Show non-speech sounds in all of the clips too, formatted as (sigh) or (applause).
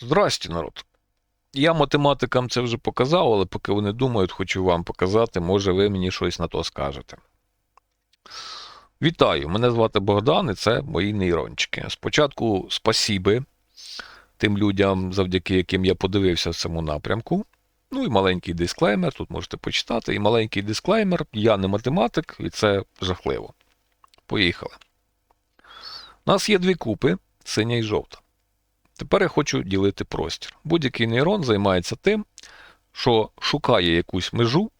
Здрасті, народ. Я математикам це вже показав, але поки вони думають, хочу вам показати, може ви мені щось на то скажете. Вітаю! Мене звати Богдан, і це мої нейрончики. Спочатку спасіби тим людям, завдяки яким я подивився в цьому напрямку. Ну і маленький дисклеймер, тут можете почитати. І маленький дисклеймер, я не математик, і це жахливо. Поїхали. У нас є дві купи, синя і жовта. Тепер я хочу ділити простір. Будь-який нейрон займається тим, що шукає якусь межу,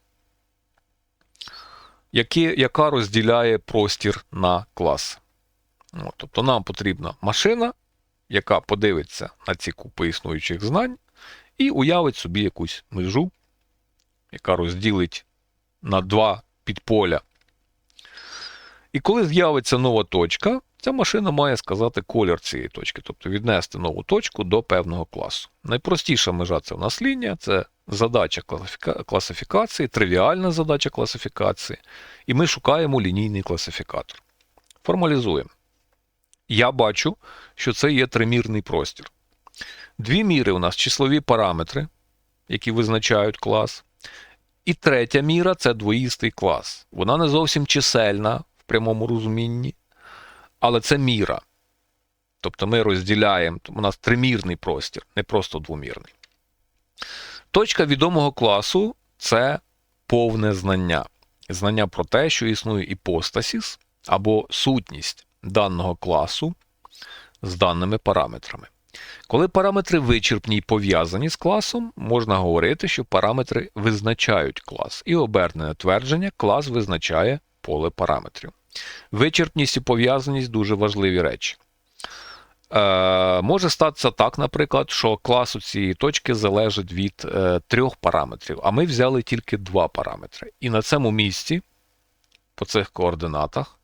які, яка розділяє простір на клас. От, тобто нам потрібна машина, яка подивиться на ці купи існуючих знань і уявить собі якусь межу, яка розділить на два підполя. І коли з'явиться нова точка, ця машина має сказати колір цієї точки, тобто віднести нову точку до певного класу. Найпростіша межа це в нас лінія, це задача класифікації, тривіальна задача класифікації, і ми шукаємо лінійний класифікатор. Формалізуємо. Я бачу, що це є тримірний простір. Дві міри у нас числові параметри, які визначають клас. І третя міра це двоїстий клас. Вона не зовсім чисельна в прямому розумінні, але це міра. Тобто ми розділяємо, у нас тримірний простір, не просто двомірний. Точка відомого класу це повне знання. Знання про те, що існує іпостасіс або сутність даного класу з даними параметрами. Коли параметри вичерпні й пов'язані з класом, можна говорити, що параметри визначають клас. І обернене твердження клас визначає поле параметрів. Вичерпність і пов'язаність дуже важливі речі. Е, може статися так, наприклад, що клас у цієї точки залежить від е, трьох параметрів, а ми взяли тільки два параметри. І на цьому місці, по цих координатах,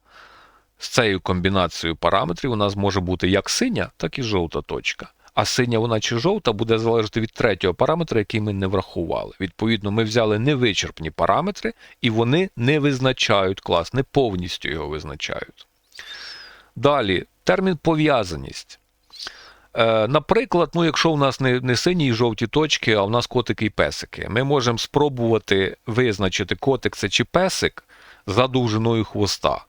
з цією комбінацією параметрів у нас може бути як синя, так і жовта точка. А синя вона чи жовта буде залежати від третього параметра, який ми не врахували. Відповідно, ми взяли невичерпні параметри, і вони не визначають клас, не повністю його визначають. Далі, термін пов'язаність. Е, наприклад, ну, якщо у нас не, не сині і жовті точки, а у нас котики і песики, ми можемо спробувати визначити, котик це чи песик за довжиною хвоста.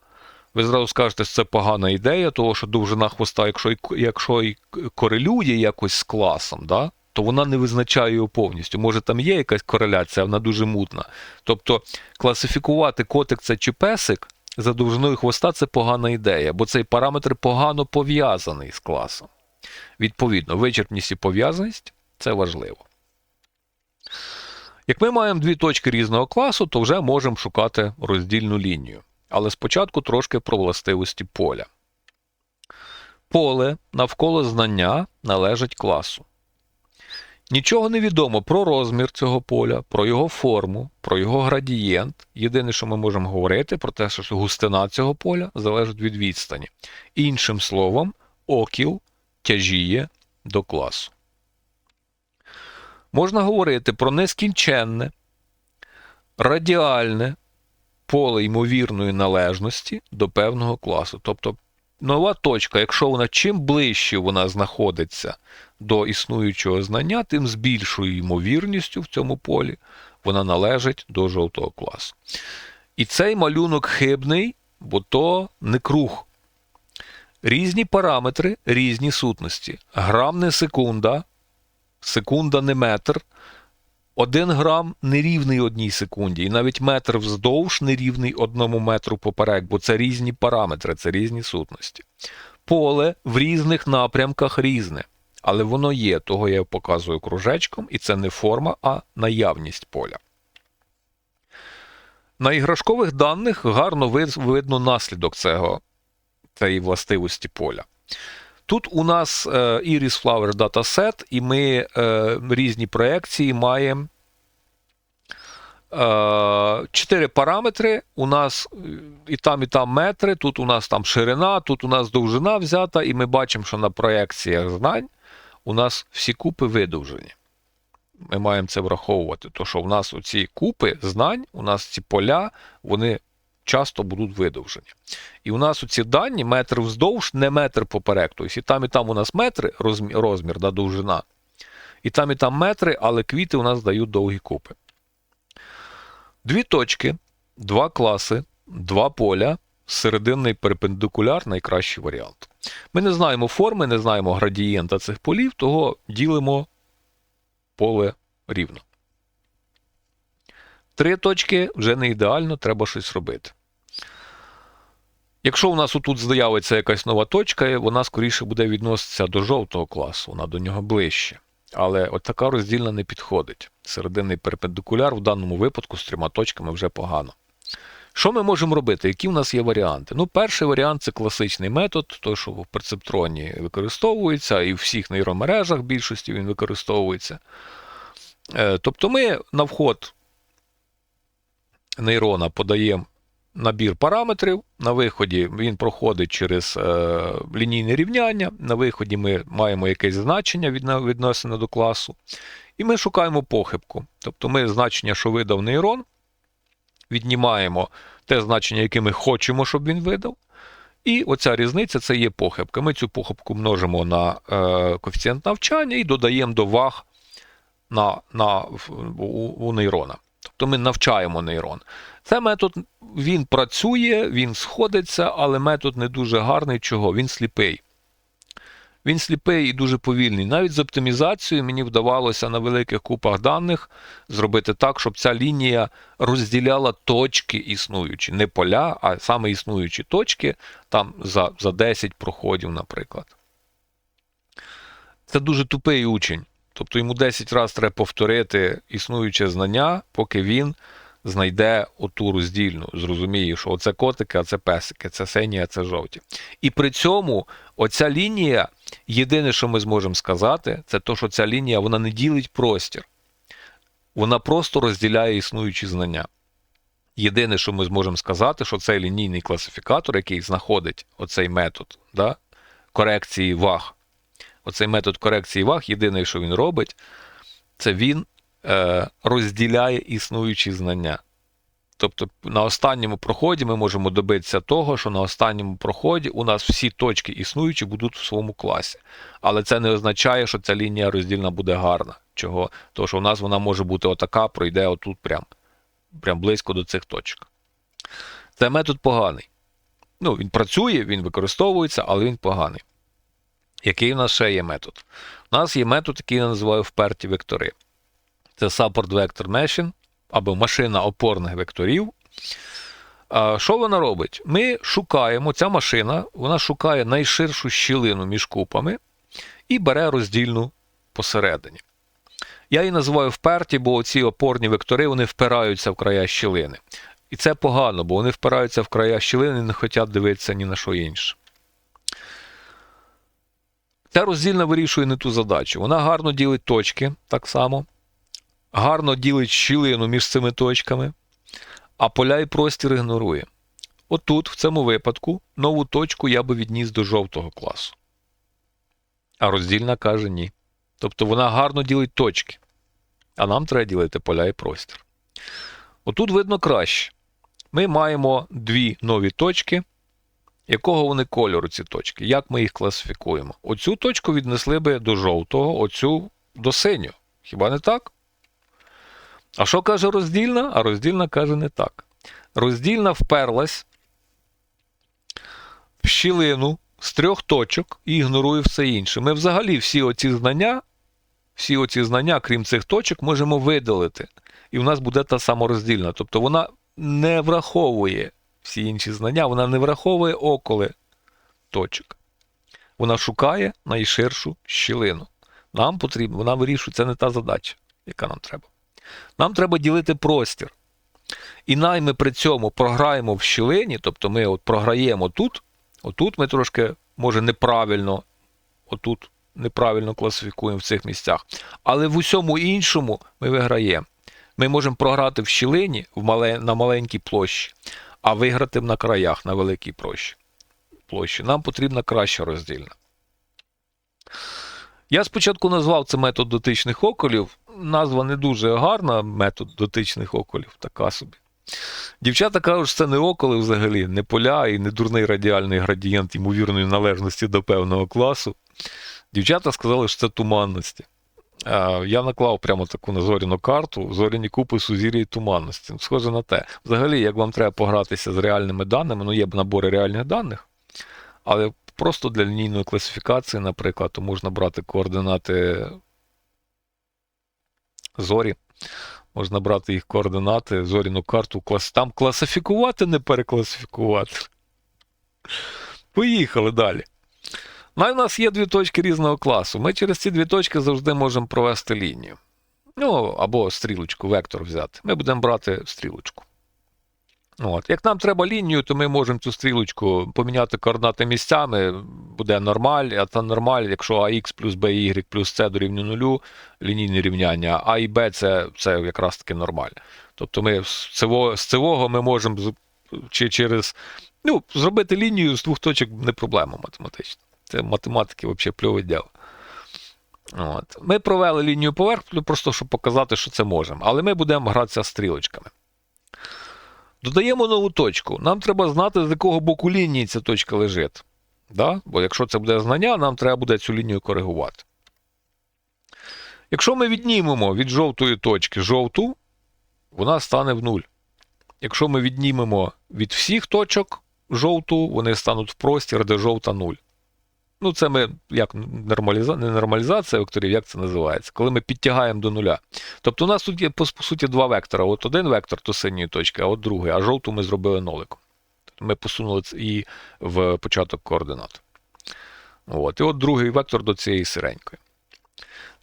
Ви зразу скажете, що це погана ідея, тому що довжина хвоста, якщо і, якщо і корелює якось з класом, да, то вона не визначає його повністю. Може, там є якась кореляція, вона дуже мутна. Тобто класифікувати котик це чи песик за довжиною хвоста це погана ідея, бо цей параметр погано пов'язаний з класом. Відповідно, вичерпність і пов'язаність це важливо. Як ми маємо дві точки різного класу, то вже можемо шукати роздільну лінію. Але спочатку трошки про властивості поля. Поле навколо знання належить класу. Нічого не відомо про розмір цього поля, про його форму, про його градієнт. Єдине, що ми можемо говорити, про те, що густина цього поля залежить від відстані. Іншим словом, окіл тяжіє до класу. Можна говорити про нескінченне, радіальне поле ймовірної належності до певного класу. Тобто нова точка, якщо вона чим ближче вона знаходиться до існуючого знання, тим з більшою ймовірністю в цьому полі вона належить до жовтого класу. І цей малюнок хибний, бо то не круг. Різні параметри, різні сутності. Грам не секунда, секунда не метр. Один грам нерівний одній секунді, і навіть метр вздовж нерівний одному метру поперек, бо це різні параметри, це різні сутності. Поле в різних напрямках різне, але воно є, того я показую кружечком, і це не форма, а наявність поля. На іграшкових даних гарно видно наслідок цього, цієї властивості поля. Тут у нас е, Iris Flower Dataset, і ми е, різні проекції маємо. е, Чотири параметри. У нас і там, і там метри. Тут у нас там ширина, тут у нас довжина взята, і ми бачимо, що на проекціях знань у нас всі купи видовжені. Ми маємо це враховувати. То що в нас оці купи знань, у нас ці поля, вони часто будуть видовжені. І у нас ці дані метр вздовж, не метр поперек. Тобто і там, і там у нас метри, розмір, розмір да, довжина. І там, і там метри, але квіти у нас дають довгі купи. Дві точки, два класи, два поля, серединний перпендикуляр найкращий варіант. Ми не знаємо форми, не знаємо градієнта цих полів, того ділимо поле рівно. Три точки вже не ідеально, треба щось робити. Якщо у нас отут з'явиться якась нова точка, вона скоріше буде відноситися до жовтого класу, вона до нього ближче. Але от така роздільна не підходить. Серединний перпендикуляр в даному випадку з трьома точками вже погано. Що ми можемо робити? Які в нас є варіанти? Ну, перший варіант це класичний метод, той, що в перцептроні використовується, і в всіх нейромережах більшості він використовується. Е, Тобто ми на вход нейрона подаємо набір параметрів. На виході він проходить через е, лінійне рівняння. На виході ми маємо якесь значення відно- віднесене до класу. І ми шукаємо похибку. Тобто ми значення, що видав нейрон, віднімаємо те значення, яке ми хочемо, щоб він видав. І оця різниця це є похибка. Ми цю похибку множимо на е, коефіцієнт навчання і додаємо до ваг на, на, у, у нейрона. Тобто ми навчаємо нейрон. Це метод він працює, він сходиться, але метод не дуже гарний. Чого? Він сліпий. Він сліпий і дуже повільний. Навіть з оптимізацією мені вдавалося на великих купах даних зробити так, щоб ця лінія розділяла точки існуючі, не поля, а саме існуючі точки, там за, за 10 проходів, наприклад. Це дуже тупий учень. Тобто йому 10 разів треба повторити існуюче знання, поки він знайде оту роздільну, зрозуміє, що оце котики, а це песики, це сині, а це жовті. І при цьому оця лінія, єдине, що ми зможемо сказати, це то, що ця лінія вона не ділить простір. Вона просто розділяє існуючі знання. Єдине, що ми зможемо сказати, що цей лінійний класифікатор, який знаходить оцей метод да, корекції ваг, оцей метод корекції ваг, єдине, що він робить, це він е, розділяє існуючі знання. Тобто на останньому проході ми можемо добитися того, що на останньому проході у нас всі точки існуючі будуть в своєму класі. Але це не означає, що ця лінія роздільна буде гарна. Чого? Тому що у нас вона може бути отака, пройде отут прям, прям близько до цих точок. Це метод поганий. Ну, він працює, він використовується, але він поганий. Який в нас ще є метод? У нас є метод, який я називаю вперті вектори. Це Support Vector Machine або машина опорних векторів. Що вона робить? Ми шукаємо, ця машина вона шукає найширшу щілину між купами і бере роздільну посередині. Я її називаю вперті, бо ці опорні вектори вони впираються в края щілини. І це погано, бо вони впираються в края щілини і не хочуть дивитися ні на що інше. Ця роздільна вирішує не ту задачу. Вона гарно ділить точки так само, гарно ділить щілину між цими точками, а поля і простір ігнорує. Отут, в цьому випадку, нову точку я би відніс до жовтого класу. А роздільна каже ні. Тобто вона гарно ділить точки, а нам треба ділити поля і простір. Отут видно краще. Ми маємо дві нові точки. Якого вони кольору ці точки? Як ми їх класифікуємо? Оцю точку віднесли би до жовтого, оцю до синього. Хіба не так? А що каже роздільна? А роздільна каже не так. Роздільна вперлась в щілину з трьох точок і ігнорує все інше. Ми взагалі всі оці знання, всі оці знання, крім цих точок, можемо видалити. І в нас буде та самороздільна. Тобто вона не враховує всі інші знання, вона не враховує околи точок. Вона шукає найширшу щілину. Нам потрібно, вона вирішує, це не та задача, яка нам треба. Нам треба ділити простір. І най ми при цьому програємо в щілині, тобто ми от програємо тут, отут ми трошки, може, неправильно, отут неправильно класифікуємо в цих місцях. Але в усьому іншому ми виграємо. Ми можемо програти в щілині в мале, на маленькій площі, а виграти на краях на великій площі. площі. Нам потрібна краща роздільна. Я спочатку назвав це метод дотичних околів. Назва не дуже гарна, метод дотичних околів, така собі. Дівчата кажуть, що це не околи взагалі, не поля і не дурний радіальний градієнт ймовірної належності до певного класу. Дівчата сказали, що це туманності. Е, Я наклав прямо таку на зоряну карту, зоряні купи сузір'я і туманності. Схоже на те. Взагалі, як вам треба погратися з реальними даними, ну є набори реальних даних, але просто для лінійної класифікації, наприклад, то можна брати координати зорі, можна брати їх координати, зоряну карту, клас... там класифікувати, не перекласифікувати. Поїхали далі. Ну, і в нас є дві точки різного класу. Ми через ці дві точки завжди можемо провести лінію. Ну, або стрілочку, вектор взяти. Ми будемо брати стрілочку. От. Як нам треба лінію, то ми можемо цю стрілочку поміняти координати місцями, буде нормаль, а це нормаль, якщо АХ плюс BY плюс С дорівнює нулю, лінійне рівняння, А і Б це, це якраз таки нормаль. Тобто ми з цього, ми можемо чи через ну, зробити лінію з двох точок не проблема математична. Це математики взагалі пльове діло. От. Ми провели лінію поверх, просто щоб показати, що це можемо. Але ми будемо гратися стрілочками. Додаємо нову точку. Нам треба знати, з якого боку лінії ця точка лежить. Да? Бо якщо це буде знання, нам треба буде цю лінію коригувати. Якщо ми віднімемо від жовтої точки жовту, вона стане в нуль. Якщо ми віднімемо від всіх точок жовту, вони стануть в простір, де жовта 0. Ну, це ми як нормаліза... не нормалізація векторів, як це називається, коли ми підтягаємо до нуля. Тобто у нас тут є, по, суті, два вектора. От один вектор до синьої точки, а от другий, а жовту ми зробили ноликом. Тобто ми посунули і в початок координат. От. І от другий вектор до цієї сиренької.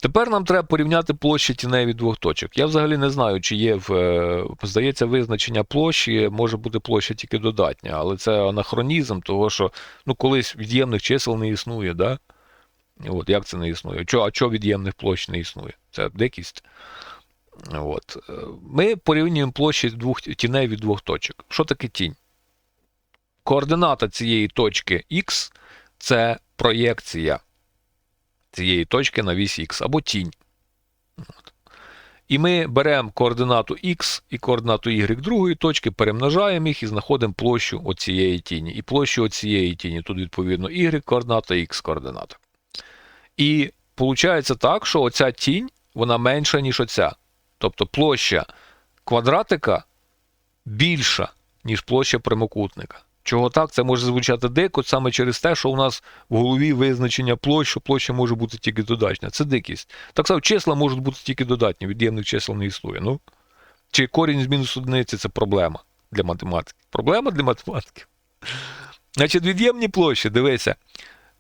Тепер нам треба порівняти площі тіней від двох точок. Я взагалі не знаю, чи є в. е, Здається, визначення площі може бути площа тільки додатня, але це анахронізм, того що ну, колись від'ємних чисел не існує, да? От, як це не існує? А чого від'ємних площ не існує? Це дикість. От. е, Ми порівнюємо площі двох тіней від двох точок. Що таке тінь? Координата цієї точки Х це проєкція цієї точки на вісь Х або тінь. І ми беремо координату Х і координату Y другої точки, перемножаємо їх і знаходимо площу оцієї тіні. І площу оцієї тіні тут, відповідно, Y координата, X координата. І виходить так, що оця тінь вона менша, ніж оця. Тобто площа квадратика більша, ніж площа прямокутника. Чого так? Це може звучати дико саме через те, що у нас в голові визначення площ, що площа може бути тільки додатня. Це дикість. Так само числа можуть бути тільки додатні, від'ємних чисел не існує. Ну, чи корінь з мінус одиниці це проблема для математики? Проблема для математики. Значить, від'ємні площі, дивися.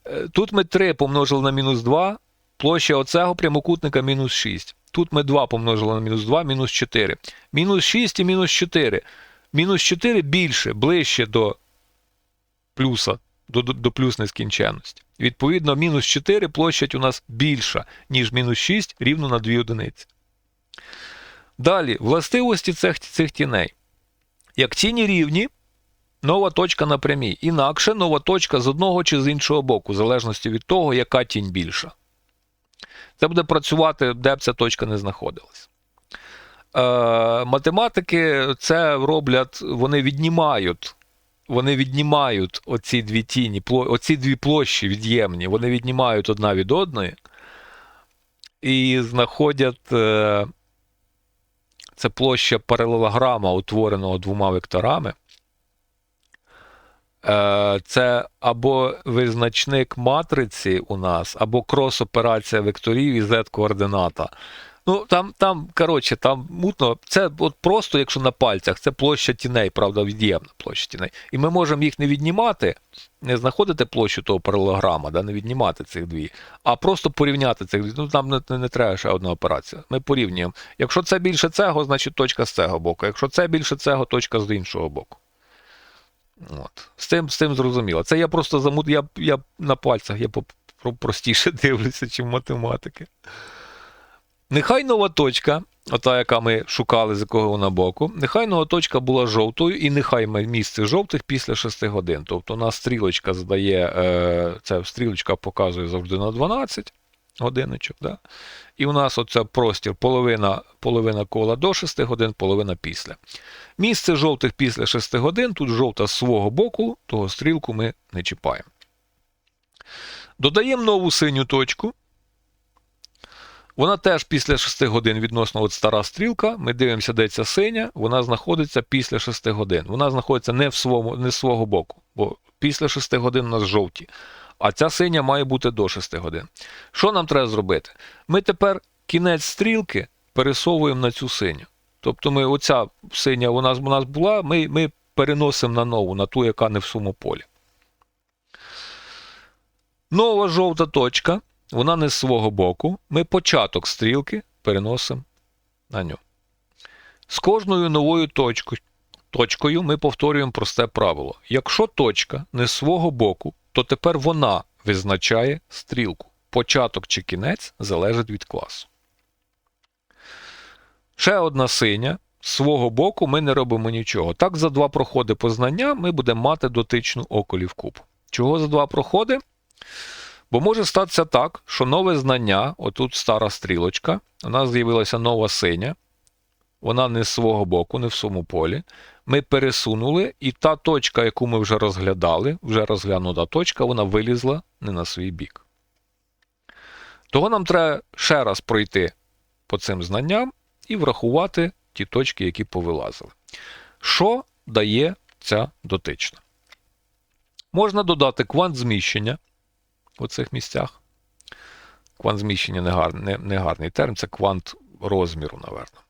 Е, Тут ми 3 помножили на мінус 2, площа оцього прямокутника мінус 6. Тут ми 2 помножили на мінус 2, мінус 4. Мінус 6 і мінус 4. Мінус 4 більше, ближче до плюса, до, до, плюс нескінченності. Відповідно, мінус 4 площадь у нас більша, ніж мінус 6 рівно на 2 одиниці. Далі, властивості цих, цих тіней. Як тіні рівні, нова точка на прямій. Інакше нова точка з одного чи з іншого боку, в залежності від того, яка тінь більша. Це буде працювати, де б ця точка не знаходилась. Е, математики це роблять, вони віднімають. Вони віднімають оці дві тіні, оці дві площі від'ємні, вони віднімають одна від одної і знаходять е, це площа паралелограма, утвореного двома векторами. Е, Це або визначник матриці у нас, або крос-операція векторів і z-координата. Ну, там, там, коротше, там мутно. Це от просто, якщо на пальцях, це площа тіней, правда, від'ємна площа тіней. І ми можемо їх не віднімати, не знаходити площу того паралелограма, да, не віднімати цих дві, а просто порівняти цих дві. Ну, нам не, не, не треба ще одна операція. Ми порівнюємо. Якщо це більше цього, значить точка з цього боку. Якщо це більше цього, точка з іншого боку. От. З цим, з цим зрозуміло. Це я просто замут... я, я на пальцях я простіше (laughs) дивлюся, чим математики. Нехай нова точка, ота, яка ми шукали, з якого вона боку, нехай нова точка була жовтою, і нехай місце жовтих після 6 годин. Тобто у нас стрілочка здає, е, ця стрілочка показує завжди на 12 годиночок. Да? І у нас оце простір половина, половина кола до 6 годин, половина після. Місце жовтих після 6 годин, тут жовта з свого боку, того стрілку ми не чіпаємо. Додаємо нову синю точку. Вона теж після 6 годин відносно от стара стрілка. Ми дивимося, де ця синя, вона знаходиться після 6 годин. Вона знаходиться не в свого, не з свого боку, бо після 6 годин у нас жовті. А ця синя має бути до 6 годин. Що нам треба зробити? Ми тепер кінець стрілки пересовуємо на цю синю. Тобто ми оця синя у нас, у нас була, ми, ми переносимо на нову, на ту, яка не в сумополі. Нова жовта точка, вона не з свого боку. Ми початок стрілки переносимо на нього. З кожною новою точкою, ми повторюємо просте правило. Якщо точка не з свого боку, то тепер вона визначає стрілку. Початок чи кінець залежить від класу. Ще одна синя. З свого боку ми не робимо нічого. Так, за два проходи познання ми будемо мати дотичну околів куб. Чого за два проходи? Бо може статися так, що нове знання, отут стара стрілочка, у нас з'явилася нова синя, вона не з свого боку, не в своєму полі. Ми пересунули, і та точка, яку ми вже розглядали, вже розглянута точка, вона вилізла не на свій бік. Того нам треба ще раз пройти по цим знанням і врахувати ті точки, які повилазили. Що дає ця дотична? Можна додати квант зміщення у цих місцях. Квант зміщення не гарний, не, не гарний термін, це квант розміру, напевно.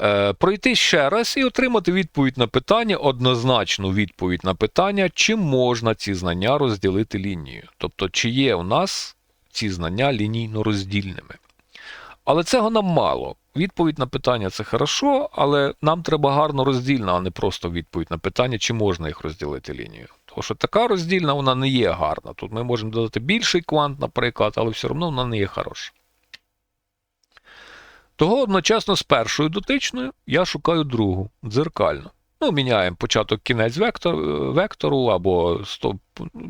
Е, пройти ще раз і отримати відповідь на питання, однозначну відповідь на питання, чи можна ці знання розділити лінією. Тобто, чи є у нас ці знання лінійно роздільними. Але цього нам мало. Відповідь на питання це хорошо, але нам треба гарно роздільна, а не просто відповідь на питання, чи можна їх розділити лінією. Тому що така роздільна вона не є гарна. Тут ми можемо додати більший квант, наприклад, але все одно вона не є хороша. Того одночасно з першою дотичною я шукаю другу, дзеркальну. Ну, міняємо початок кінець вектор, вектору або з того,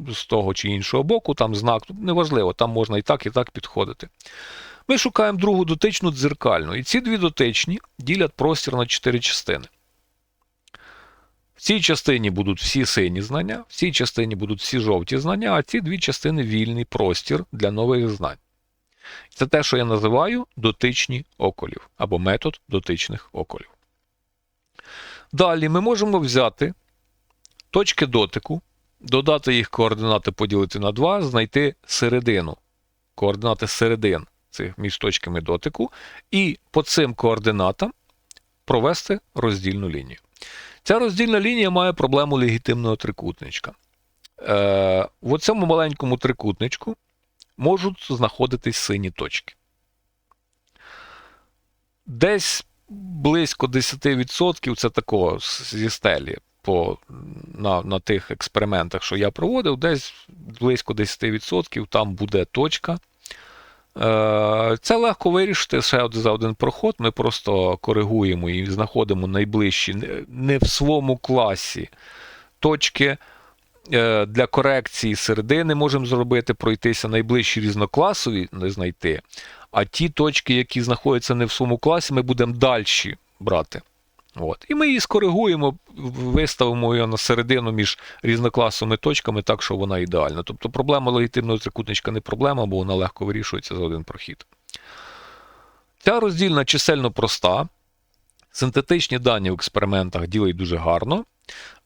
з того чи іншого боку, там знак, неважливо, там можна і так, і так підходити. Ми шукаємо другу дотичну дзеркальну. І ці дві дотичні ділять простір на чотири частини. В цій частині будуть всі сині знання, в цій частині будуть всі жовті знання, а ці дві частини вільний простір для нових знань. Це те, що я називаю дотичні околів або метод дотичних околів. Далі ми можемо взяти точки дотику, додати їх координати, поділити на 2, знайти середину, координати середин цих між точками дотику, і по цим координатам провести роздільну лінію. Ця роздільна лінія має проблему легітимного трикутничка. Е, В цьому маленькому трикутничку можуть знаходитись сині точки. Десь близько 10% це такого зі стелі по, на на тих експериментах, що я проводив, десь близько 10% там буде точка. Е, це легко вирішити ще за один проход. Ми просто коригуємо і знаходимо найближчі не в своєму класі точки. Е, для корекції середини можемо зробити, пройтися найближчі різнокласові не знайти. А ті точки, які знаходяться не в своєму класі, ми будемо далі брати. От. І ми її скоригуємо, виставимо її на середину між різнокласовими точками, так, що вона ідеальна. Тобто проблема легітимного трикутничка не проблема, бо вона легко вирішується за один прохід. Ця роздільна чисельно проста. Синтетичні дані в експериментах ділить дуже гарно,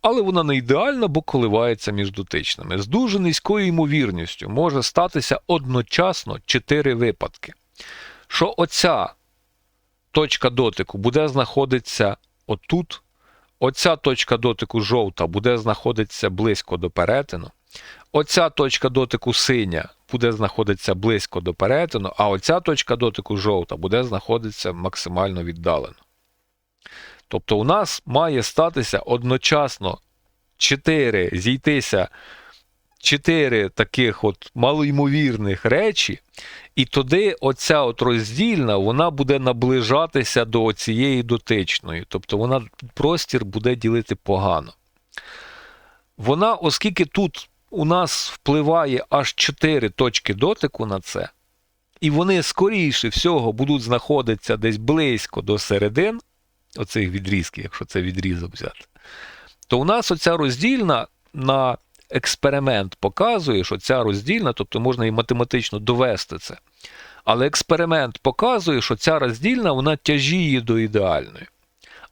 але вона не ідеальна, бо коливається між дотичними. З дуже низькою ймовірністю може статися одночасно 4 випадки. Що оця точка дотику буде знаходитися отут, оця точка дотику жовта буде знаходитися близько до перетину. Оця точка дотику синя буде знаходитися близько до перетину, а оця точка дотику жовта буде знаходитися максимально віддалено. Тобто у нас має статися одночасно 4 зійтися 4 таких от малоймовірних речі, і тоді оця от роздільна вона буде наближатися до цієї дотичної. Тобто вона простір буде ділити погано. Вона, оскільки тут у нас впливає аж 4 точки дотику на це, і вони скоріше всього будуть знаходитися десь близько до середин, оцих відрізків, якщо це відрізок взяти, то у нас оця роздільна на експеримент показує, що ця роздільна, тобто можна і математично довести це, Але експеримент показує, що ця роздільна вона тяжіє до ідеальної.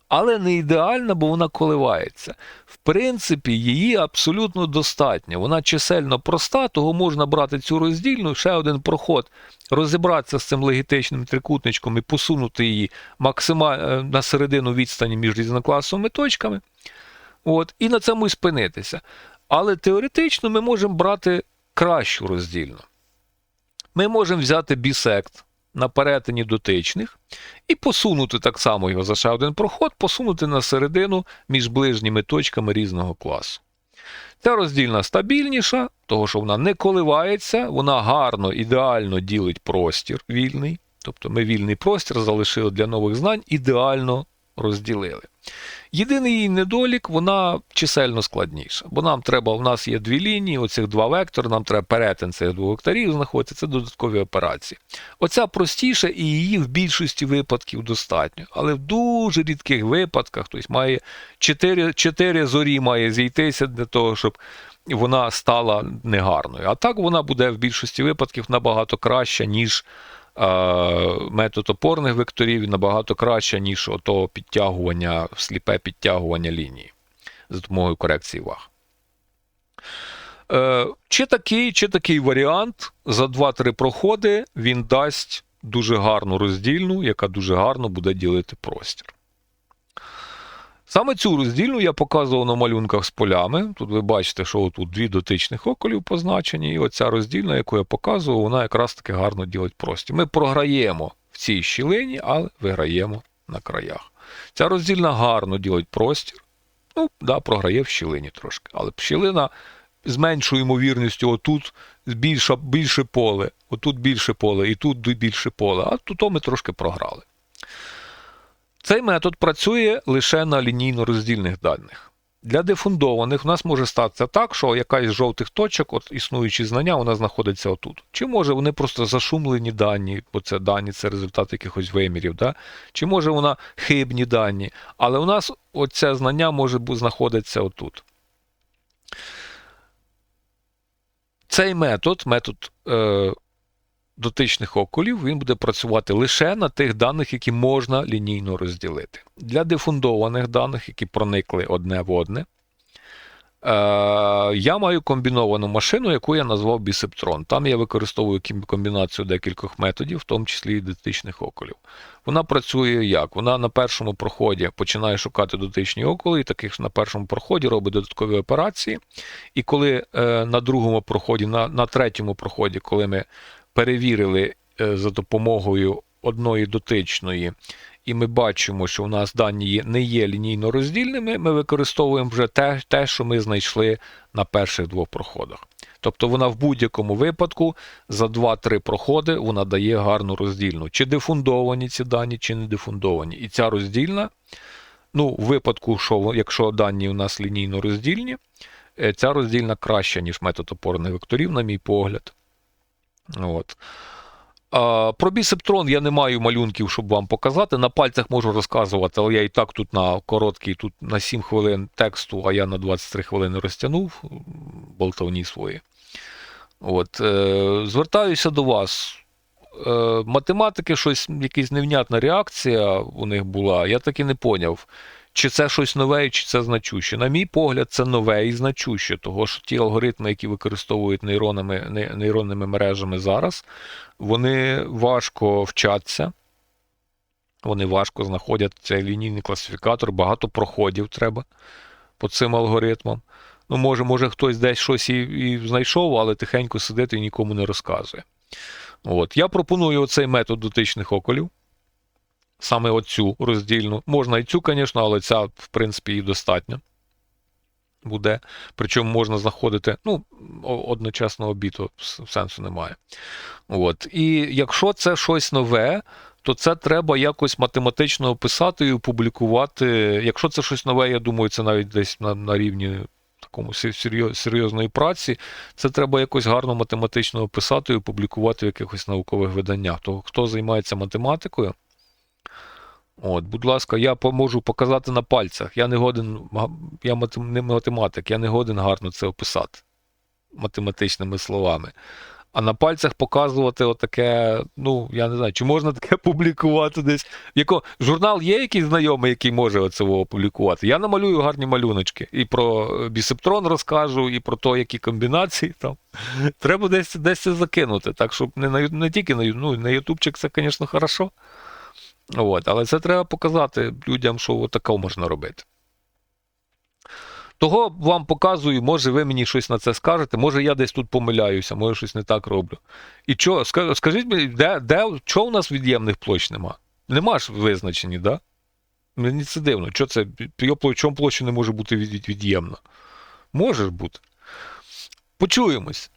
Але не ідеальна, бо вона коливається. В принципі, її абсолютно достатньо. Вона чисельно проста, того можна брати цю роздільну, ще один проход, розібратися з цим легітичним трикутничком і посунути її максимально на середину відстані між різнокласовими точками. От, і на цьому і спинитися. Але теоретично ми можемо брати кращу роздільну. Ми можемо взяти бісект на перетині дотичних і посунути так само його за ще один проход, посунути на середину між ближніми точками різного класу. Ця роздільна стабільніша, того що вона не коливається, вона гарно, ідеально ділить простір вільний. Тобто ми вільний простір залишили для нових знань, ідеально розділили. Єдиний її недолік, вона чисельно складніша. Бо нам треба, у нас є дві лінії, оцих два вектори, нам треба перетин цих двох векторів знаходити, це додаткові операції. Оця простіша і її в більшості випадків достатньо. Але в дуже рідких випадках, тобто має 4, 4 зорі має зійтися для того, щоб вона стала негарною. А так вона буде в більшості випадків набагато краща, ніж метод опорних векторів набагато краще, ніж ото підтягування, сліпе підтягування лінії за допомогою корекції ваг. Е, чи такий, чи такий варіант за 2-3 проходи він дасть дуже гарну роздільну, яка дуже гарно буде ділити простір. Саме цю роздільну я показував на малюнках з полями. Тут ви бачите, що тут дві дотичних околів позначені, і оця роздільна, яку я показував, вона якраз таки гарно ділить простір. Ми програємо в цій щілині, але виграємо на краях. Ця роздільна гарно ділить простір. Ну, да, програє в щілині трошки. Але щілина з меншою ймовірністю, отут більше, більше поле, отут більше поле, і тут більше поле, а тут ми трошки програли. Цей метод працює лише на лінійно роздільних даних. Для дефундованих в нас може статися так, що якась з жовтих точок, от існуючі знання, вона знаходиться отут. Чи може вони просто зашумлені дані, бо це дані, це результат якихось вимірів, да? чи може вона хибні дані. Але у нас оце знання може знаходитися отут. Цей метод, метод е, дотичних околів він буде працювати лише на тих даних, які можна лінійно розділити. Для дефундованих даних, які проникли одне в одне, е, я маю комбіновану машину, яку я назвав бісептрон. Там я використовую комбінацію декількох методів, в тому числі і дотичних околів. Вона працює як? Вона на першому проході починає шукати дотичні околи, і таких на першому проході робить додаткові операції. І коли е, на другому проході, на, на третьому проході, коли ми перевірили е, за допомогою одної дотичної, і ми бачимо, що у нас дані не є лінійно роздільними, ми використовуємо вже те, те, що ми знайшли на перших двох проходах. Тобто вона в будь-якому випадку за 2-3 проходи вона дає гарну роздільну. Чи дефундовані ці дані, чи не дефундовані. І ця роздільна, ну, в випадку, що якщо дані у нас лінійно роздільні, е, ця роздільна краща, ніж метод опорних векторів, на мій погляд. От. Про бісептрон я не маю малюнків, щоб вам показати. На пальцях можу розказувати, але я і так тут на короткий, тут на 7 хвилин тексту, а я на 23 хвилини розтягнув болтовні свої. От, е, Звертаюся до вас. Е, Математики, щось, якась невнятна реакція у них була, я так і не поняв. Чи це щось нове, чи це значуще? На мій погляд, це нове і значуще, того що ті алгоритми, які використовують нейронами, нейронними мережами зараз, вони важко вчаться, вони важко знаходять цей лінійний класифікатор, багато проходів треба по цим алгоритмам. Ну, може, може, хтось десь щось і, і знайшов, але тихенько сидить і нікому не розказує. От. Я пропоную оцей метод дотичних околів саме оцю роздільну. Можна і цю, звісно, але ця, в принципі, і достатньо буде. Причому можна знаходити, ну, одночасно обіду сенсу немає. От. І якщо це щось нове, то це треба якось математично описати і опублікувати. Якщо це щось нове, я думаю, це навіть десь на, на рівні. Такому серйозної праці, це треба якось гарно математично описати і опублікувати в якихось наукових виданнях. То хто займається математикою, От, Будь ласка, я можу показати на пальцях. Я не годен, я не математик, я не годен гарно це описати математичними словами. А на пальцях показувати отаке, ну, я не знаю, чи можна таке (laughs) публікувати десь. Яко... Журнал є якийсь знайомий, який може оце опублікувати. Я намалюю гарні малюночки. І про е, бісептрон розкажу, і про те, які комбінації там. (laughs) Треба десь, десь це закинути. Так, щоб не, на, не тільки на, ну, на Ютубчик це, звісно, хорошо. От, але це треба показати людям, що таке можна робити. Того вам показую, може ви мені щось на це скажете, може я десь тут помиляюся, може щось не так роблю. І що, скажіть мені, де, де, чого у нас від'ємних площ нема? Нема ж визначені, да? Мені це дивно. Що це? Чому площа не може бути від- від'ємна? Може ж бути. Почуємось.